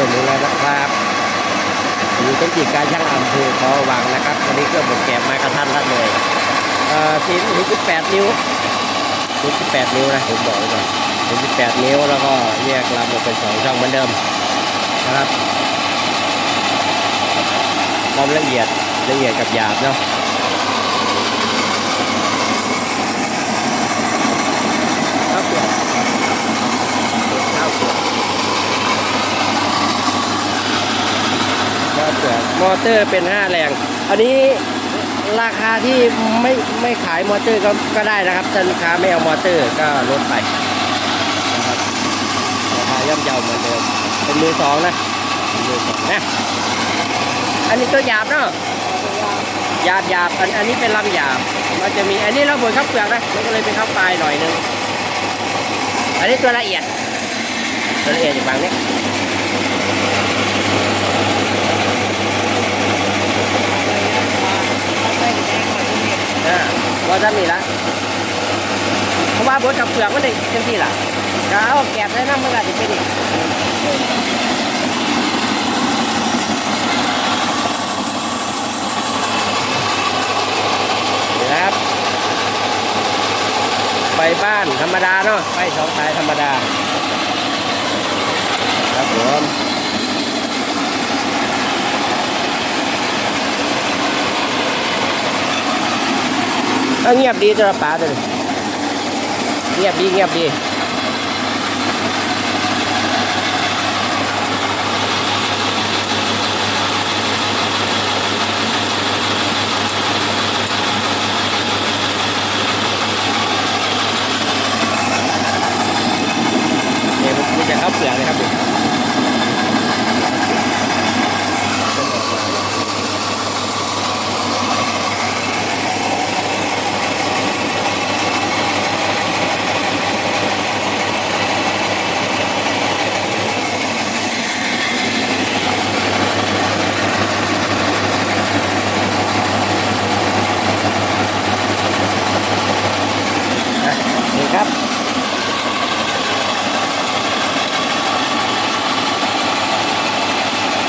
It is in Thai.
อหมูแล้วนะครับอยู่ต้นจิกการช่างอำเภอขอวังนะครับวันนี้เครื่องบดแกะม้กระทันรัดเลยเอ่อสี่ถึงสิบแปดนิ้วถึงสิบแปดนิ้วนะผมบอกไว้ก่อนถึงสิบแปดนิ้วแล้วก็แยกลำออกเป็นสองช่องเหมือนเดิมนะครับความละเอียดละเอียดกับหยาบเนาะข้าวเปลือกข้าวเปลือก มอเตอร์เป็น 5 แรง อันนี้ราคาที่ไม่ไม่ขายมอเตอร์ก็ก็ได้นะครับถ้าลูกค้าไม่เอามอเตอร์ก็ลดไปนะครับราคาย่อมเยาเหมือนเดิมเป็นมือสองนะมือสองนะอันนี้ตัวหยาบเนาะหยาบหยาบอันอันนี้เป็นลำหยาบมันจะมีอันนี้เราบดข้าวเปลือกนะมันก็เลยเป็นข้าวปลายหน่อยนึงอันนี้ตัวละเอียดตัวละเอียดอยู่ฝั่งนี้า ว่าจะมีละเพราะว่าบดกับเปลือกมันได้เต็มที่ละก็เอาแกบได้น้ำมันก็จะเป็นอีกนะครับไปบ้านธรรมดาเนาะไปสองสายธรรมดา เงียบดีจ้าป่าเลยเงียบดีเงียบดีเนี่ยมุะเข้าเปลือกเลยครับผม